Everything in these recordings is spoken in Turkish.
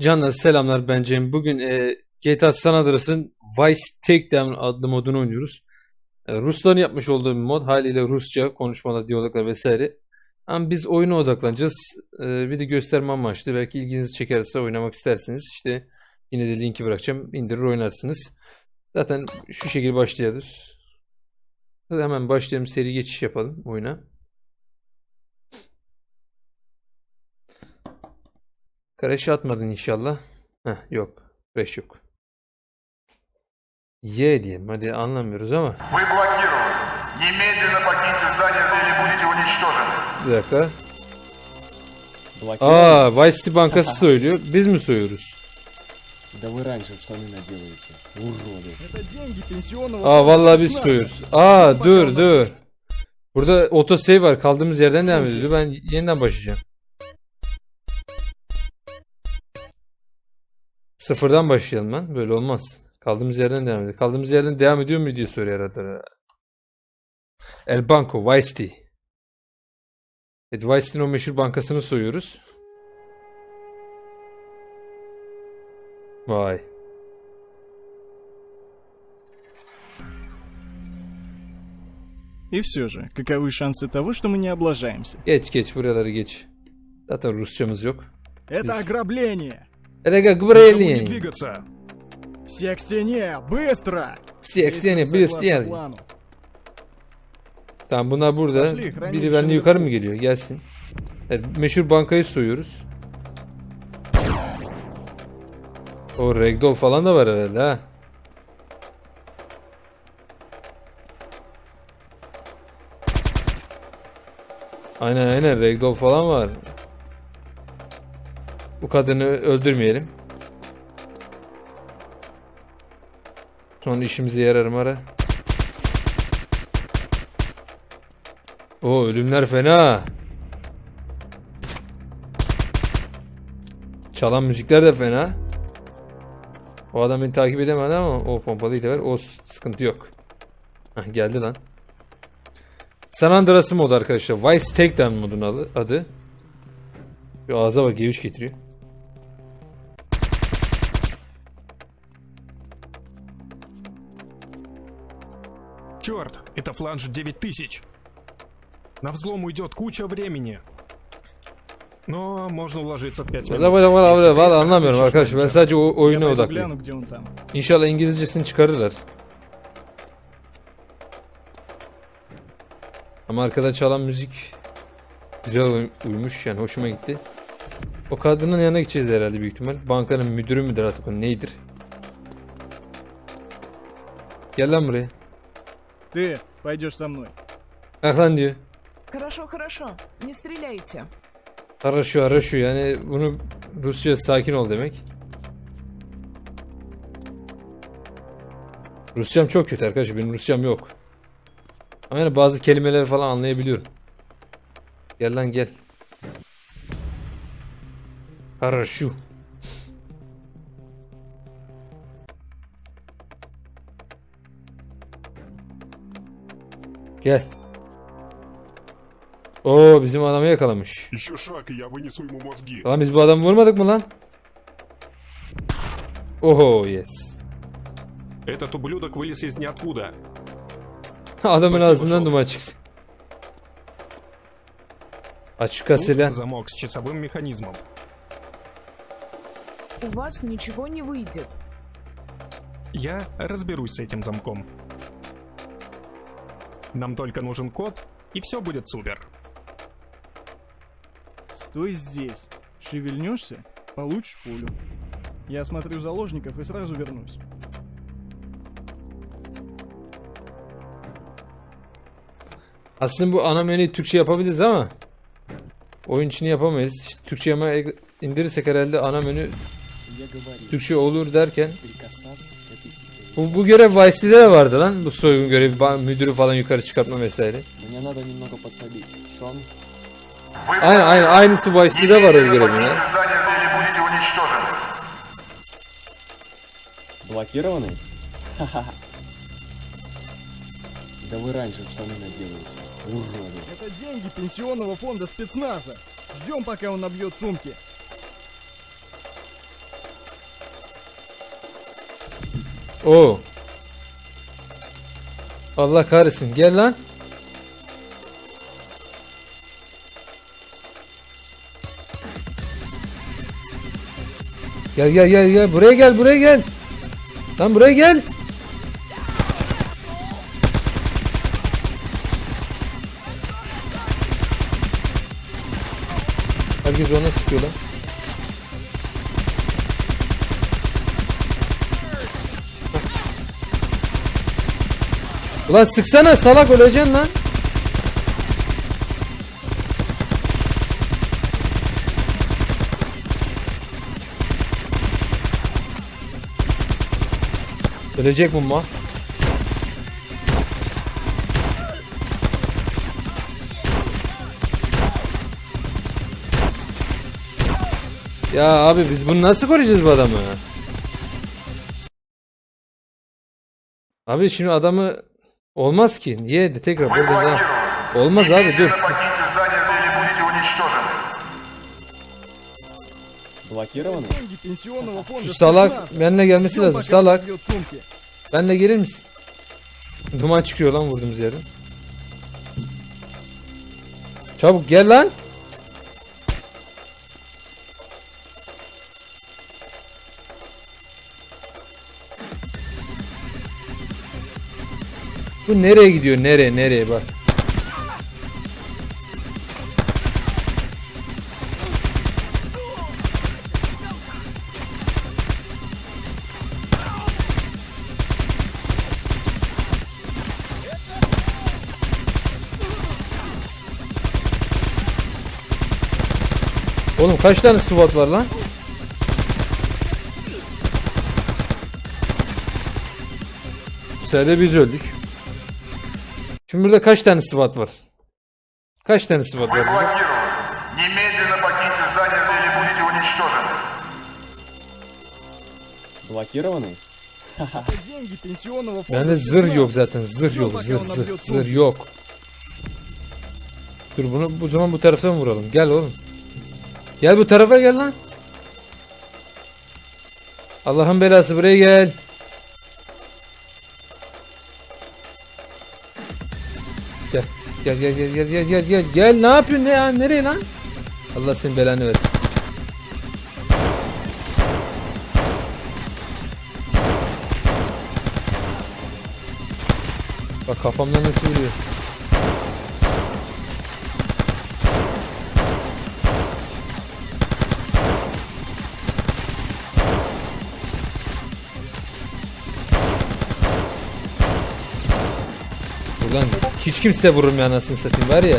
Canlar selamlar ben Cem. Bugün e, GTA San Andreas'ın Vice Takedown adlı modunu oynuyoruz. E, Rusların yapmış olduğu bir mod. Haliyle Rusça konuşmalar, diyaloglar vesaire. Ama biz oyuna odaklanacağız. E, bir de gösterme amaçlı. Belki ilginizi çekerse oynamak istersiniz. İşte yine de linki bırakacağım. İndirir oynarsınız. Zaten şu şekilde. Hadi hemen başlayalım. Seri geçiş yapalım oyuna. Crash atmadın inşallah. Heh, yok. Crash yok. Y diyeyim. Hadi anlamıyoruz ama. Вы блокированы. Немедленно покиньте здание или будете уничтожены. Bir dakika. Блокировать? Aa, Vice City Bankası soyuluyor. Biz mi soyuyoruz? Да вы раньше в штаны наделаете, уроды. Это деньги пенсионного Aa vallahi biz спецназа. soyuyoruz. Aa dur dur. Burada autosave var. Kaldığımız yerden devam ediyordu. Ben yeniden başlayacağım. Sıfırdan başlayalım lan. Böyle olmaz. Kaldığımız yerden devam ediyor. Kaldığımız yerden devam ediyor mu diye soruyor arada. El Banco, Vice City. Evet, Vice City'nin o meşhur bankasını soyuyoruz. Vay. И все же, каковы шансы того, что мы не облажаемся? Geç geç buraları geç. Zaten Rusçamız yok. Это Из- ограбление! Erega Никому не Гбрелин. двигаться! Все к стене! Быстро! Seksiyeni Действуем bir согласно isteyen. плану. Tamam bunlar burada. Başlı, hranilde Biri benden şimdi yukarı bu. mı geliyor? Gelsin. Evet, meşhur bankayı soyuyoruz. O Ragdoll falan da var herhalde ha. Aynen aynen Ragdoll falan var. Kadını öldürmeyelim. Sonra işimize yarar mı ara? O ölümler fena. Çalan müzikler de fena. O adam beni takip edemedi ama o pompalıyı da ver. O sıkıntı yok. Hah, geldi lan. San Andreas modu arkadaşlar. Vice Takedown modunun adı. adı. Bir ağza bak geviş getiriyor. Черт, это фланж 9000. На взлом уйдет куча времени. Но можно уложиться в 5 minut. Valla valla valla Если valla valla ты anlamıyorum разрешишь arkadaşlar. Ben начать. sadece o Я oyuna пойду odaklıyım. гляну, где он там. İnşallah İngilizcesini çıkarırlar. Ama arkada çalan müzik güzel uy- uymuş yani hoşuma gitti. O kadının yanına gideceğiz herhalde büyük ihtimal. Bankanın müdürü müdür artık o neydir? Gel lan buraya. Ты пойдешь со мной. Kalk lan diyor. Хорошо, хорошо. Не стреляйте. Ara şu ara şu yani bunu Rusça sakin ol demek. Rusçam çok kötü arkadaşlar benim Rusçam yok. Ama yani bazı kelimeleri falan anlayabiliyorum. Gel lan gel. Ara Gel. Oo bizim adamı yakalamış. Еще шаг, и я вынесу ему мозги. Lan biz bu adamı vurmadık mı lan? Oho yes. Этот ублюдок вылез из ниоткуда. Adamın ağzından duman çıktı. Aç şu Тут kasayla. замок с часовым механизмом. У вас ничего не выйдет. Я разберусь с этим замком. Нам только нужен код, и все будет супер. Стой здесь. Шевельнешься — получишь пулю. Я осмотрю заложников и сразу вернусь. Aslında bu ana menüyü Türkçe yapabiliriz ama oyun içini yapamayız. İşte Türkçe ama indirirsek herhalde ana menü Türkçe olur derken bu, bu görev Vice City'de de vardı lan. Bu soygun görevi ba- müdürü falan yukarı çıkartma vesaire. Мне надо немного подсобить. Шон, Вы Aynen aynen aynısı Vice City'de var o немедленно görevin покиньте ya. здание или будете уничтожены. блокированный? Ха-ха. Да вы раньше в штаны наделаете, уроды. Это деньги пенсионного фонда спецназа. Ждем, пока он набьет сумки. Oo. Allah kahretsin. Gel lan. Gel gel gel gel. Buraya gel buraya gel. Lan buraya gel. Ulan sıksana salak öleceksin lan. Ölecek bu mal. Ya abi biz bunu nasıl koruyacağız bu adamı? Abi şimdi adamı olmaz ki. Niye de tekrar Вы burada da блокированы. olmaz abi dur. Немедленно покиньте здание или будете уничтожены. Блокированы? Деньги пенсионного фонда Şu salak спецназ. benimle gelmesi Ждём, lazım. пока Salak он соберет сумки. benimle gelir misin? Duman çıkıyor lan vurduğumuz yerden. Çabuk gel lan. Bu nereye gidiyor? Nereye? Nereye bak. Oğlum kaç tane SWAT var lan? Bu de biz öldük. Şimdi burada kaç tane SWAT var? Kaç tane SWAT Вы var burada? блокированы. Немедленно покиньте здание или будете уничтожены. Блокированы? Это деньги пенсионного фонда Bende zırh спецназ. yok zaten. Zırh yok. Zırh zırh. Zırh yok. Dur bunu bu zaman bu tarafa mı vuralım? Gel oğlum. Gel bu tarafa gel lan. Allah'ın belası buraya gel. Gel. Gel gel gel gel gel gel gel gel ne yapıyorsun ne ya nereye lan? Allah senin belanı versin. Bak kafamdan nasıl vuruyor. Ulan hiç kimse vurmuyor anasını satayım var ya.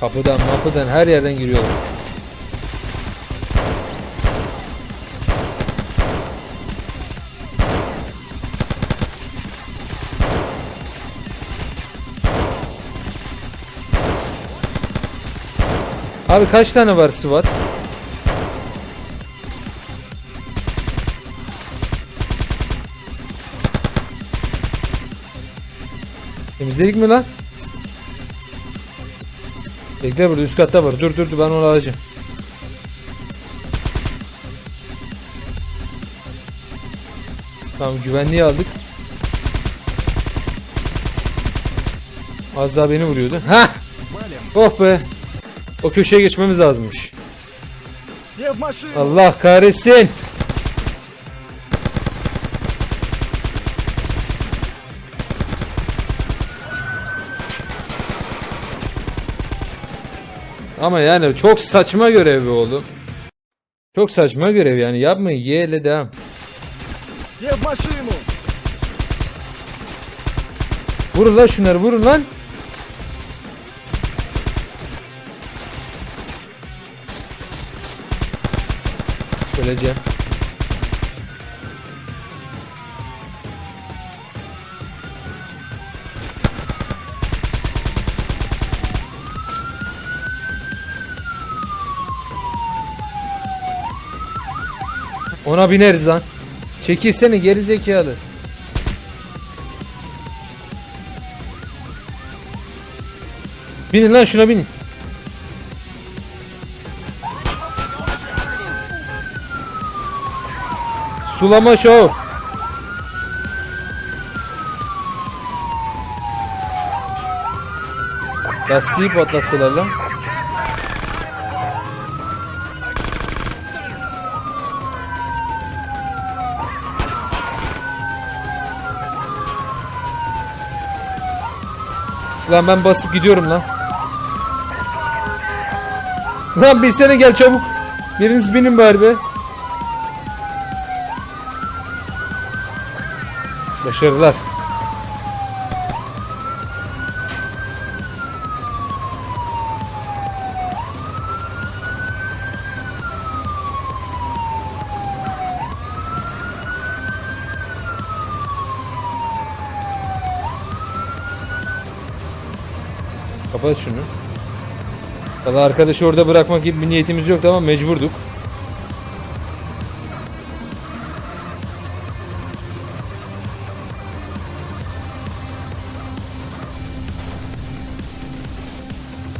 Kapıdan mapıdan her yerden giriyorlar. Abi kaç tane var SWAT? Temizledik mi lan? Bekle burada üst katta var. Dur dur dur ben onu alacağım. Tamam güvenliği aldık. Az daha beni vuruyordu. Ha! Oh be. O köşeye geçmemiz lazımmış. Allah kahretsin. Ama yani çok saçma görev oğlum. Çok saçma görev yani yapmayın ye ile devam. Vurun lan şunları vurun lan. Öleceğim. Ona bineriz lan. Çekilsene geri zekalı. Binin lan şuna binin. Sulama şov. Lastiği patlattılar lan. Lan ben basıp gidiyorum lan. Lan bilsene gel çabuk. Biriniz binin bari be. Başarılar. Kapat şunu. Valla arkadaşı orada bırakmak gibi bir niyetimiz yoktu ama mecburduk.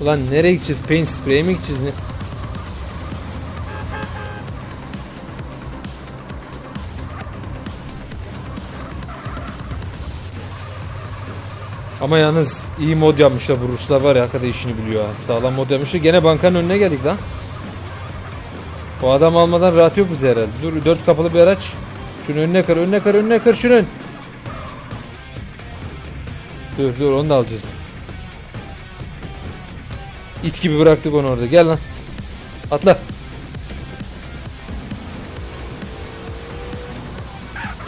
Ulan nereye gideceğiz? Paint spray'e mi gideceğiz ne? Ama yalnız iyi mod yapmışlar bu Ruslar var ya hakikaten işini biliyor ha. Sağlam mod yapmışlar. Gene bankanın önüne geldik lan. O adam almadan rahat yok bize herhalde. Dur dört kapılı bir araç. Şunu önüne kır, önüne kır, önüne kır şunun. Dur dur onu da alacağız. İt gibi bıraktık onu orada. Gel lan. Atla.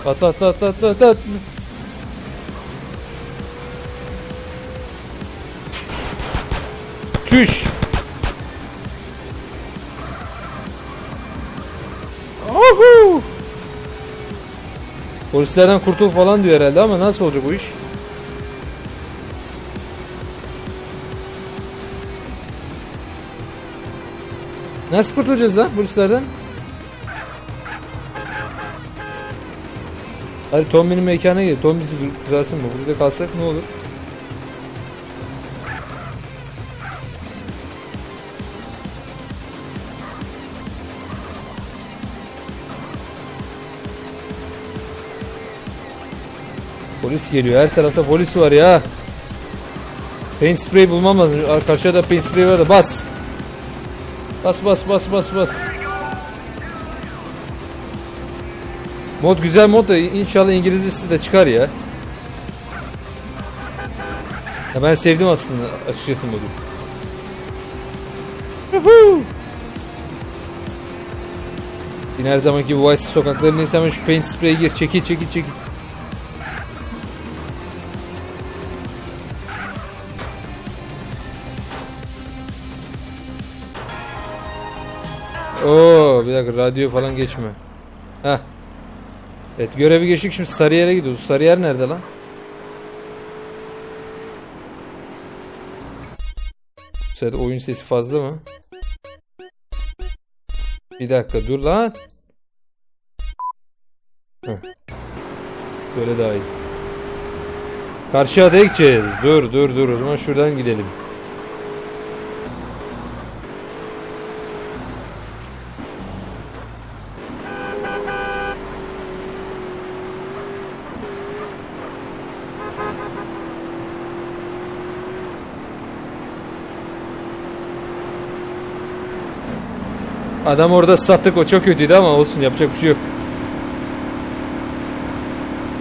Atla atla atla atla atla. atla. Çüş. Ohu. Polislerden kurtul falan diyor herhalde ama nasıl olacak bu iş? Nasıl kurtulacağız lan polislerden? Hadi Tom benim mekana gel. Tom bizi kurtarsın mı? Burada kalsak ne olur? Polis geliyor. Her tarafta polis var ya. Paint spray bulmam lazım. Karşıda da paint spray var da bas. Bas bas bas bas bas. Mod güzel mod da inşallah İngilizcesi de çıkar ya. ya ben sevdim aslında açıkçası modu. Yine her zamanki Vice sokaklarındayız hemen şu paint spray'e gir. Çekil çekil çekil. Oo bir dakika radyo falan geçme. Heh. Evet görevi geçtik şimdi Sarıyer'e gidiyoruz. Sarıyer nerede lan? Bu sefer oyun sesi fazla mı? Bir dakika dur lan. Heh. Böyle daha iyi. Karşı adaya gideceğiz. Dur dur dur o zaman şuradan gidelim. Adam orada sattık o çok kötüydü ama olsun yapacak bir şey yok.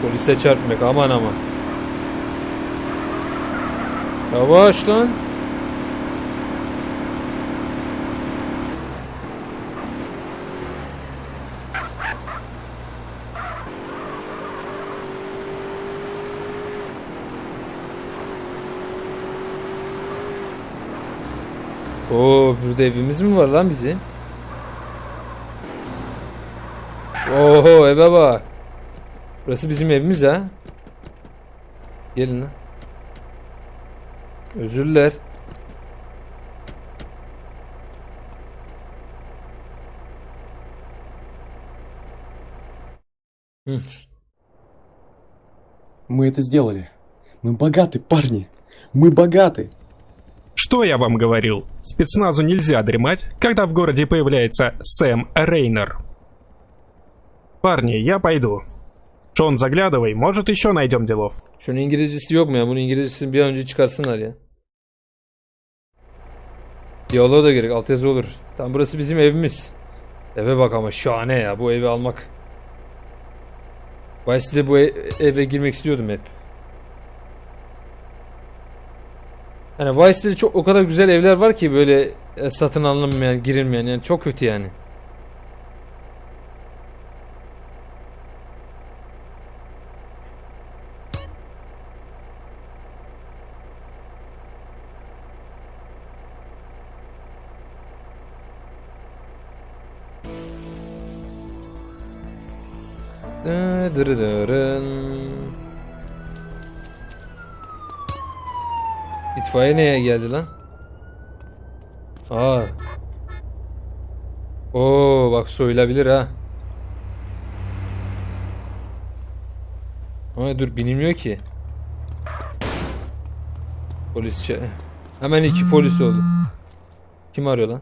Polise çarpmak aman aman. Yavaş lan. Oo burada evimiz mi var lan bizim? Oho eve bak. Burası bizim evimiz ha. Gelin lan. Özürler. Hı. Мы это сделали. Мы богаты, парни. Мы богаты. Что я вам говорил? Спецназу нельзя дремать, когда в городе появляется Сэм Рейнер. Парни, я пойду. Шон, заглядывай, может еще найдем делов. Şunun İngilizcesi yok mu ya? Bunun İngilizcesini bir an önce çıkarsınlar ya. Diyaloğa da gerek. Altyazı olur. Tam burası bizim evimiz. Eve bak ama şahane ya. Bu evi almak. Vice City'de bu e- eve girmek istiyordum hep. Yani Vice City'de çok o kadar güzel evler var ki böyle e, satın alınmayan, girilmeyen yani çok kötü yani. İtfaiye neye geldi lan? Aa. Oo bak soyulabilir ha. Ama dur binilmiyor ki. Polis ça- Hemen iki polis oldu. Kim arıyor lan?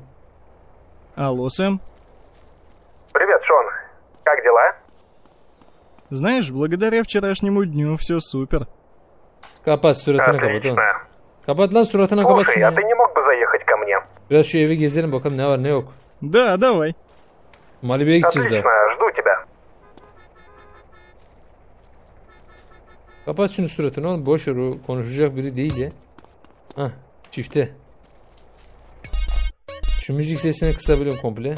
Алло, Сэм. Знаешь, благодаря вчерашнему дню все супер. Kapat suratını kapat oğlum. Отлично. Kapat lan suratını kapat Слушай, şunu а ya. ты не мог бы заехать ко мне? Biraz şu evi gezelim bakalım ne var ne yok. Да, давай. Malibu'ya gideceğiz Отлично, жду тебя. Kapat şunu suratını oğlum. Boş ver o konuşacak biri değil ya. Hah çifte. Şu müzik sesini kısabiliyorum komple.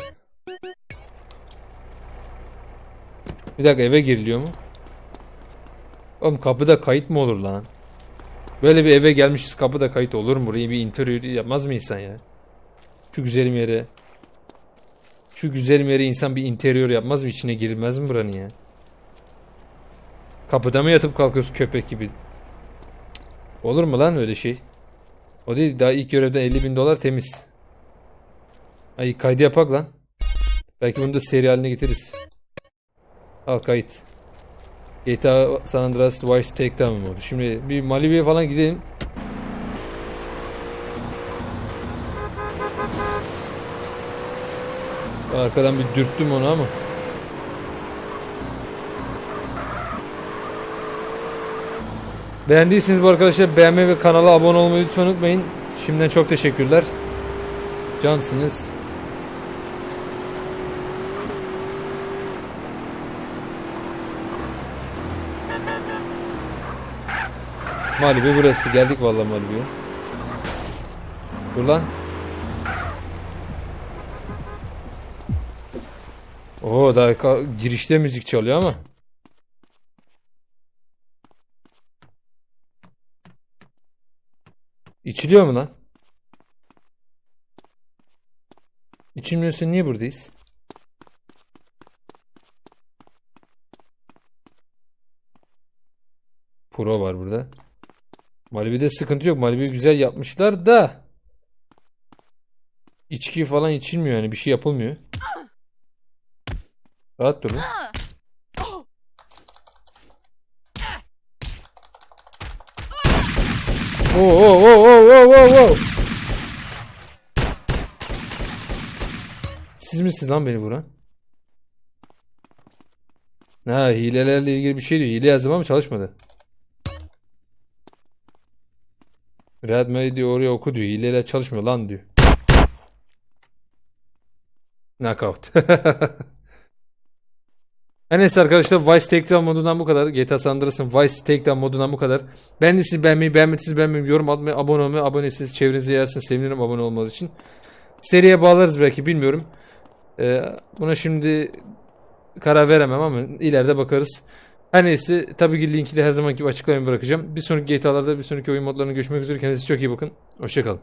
Bir dakika eve giriliyor mu? Oğlum kapıda kayıt mı olur lan? Böyle bir eve gelmişiz kapıda kayıt olur mu? Burayı bir interior yapmaz mı insan ya? Şu güzelim yere. Şu güzelim yere insan bir interior yapmaz mı? İçine girilmez mi buranın ya? Kapıda mı yatıp kalkıyoruz köpek gibi? Olur mu lan öyle şey? O değil daha ilk görevden 50 bin dolar temiz. Ay kaydı yapak lan. Belki bunu da seri haline getiririz. Al kayıt. GTA San Andreas Vice Takedown modu. Şimdi bir Malibu'ya falan gidelim. Arkadan bir dürttüm onu ama. Beğendiyseniz bu arkadaşlar beğenmeyi ve kanala abone olmayı lütfen unutmayın. Şimdiden çok teşekkürler. Cansınız. Malibu burası. Geldik vallahi Malibu'ya. Dur lan. Oo daha girişte müzik çalıyor ama. İçiliyor mu lan? İçilmiyorsa niye buradayız? Pro var burada. Malibu'de sıkıntı yok. Malibu'yu güzel yapmışlar da içki falan içilmiyor yani bir şey yapılmıyor. Rahat durun. Oo oo oo oo oo oo. Siz misiniz lan beni vuran? Ha hilelerle ilgili bir şey diyor. Hile yazdım ama çalışmadı. Redmay diyor oraya oku diyor. Hileler çalışmıyor lan diyor. Knockout. Her neyse arkadaşlar Vice Takedown modundan bu kadar. GTA San Andreas'ın Vice Takedown modundan bu kadar. Ben de siz beğenmeyi, beğenmediyseniz beğenmeyi, yorum atmayı, abone olmayı, abonesiniz çevrenize yersiniz. Sevinirim abone olmaları için. Seriye bağlarız belki bilmiyorum. Ee, buna şimdi karar veremem ama ileride bakarız. Her neyse tabii ki linki de her zamanki gibi açıklamaya bırakacağım. Bir sonraki GTA'larda bir sonraki oyun modlarına görüşmek üzere. Kendinize çok iyi bakın. Hoşçakalın.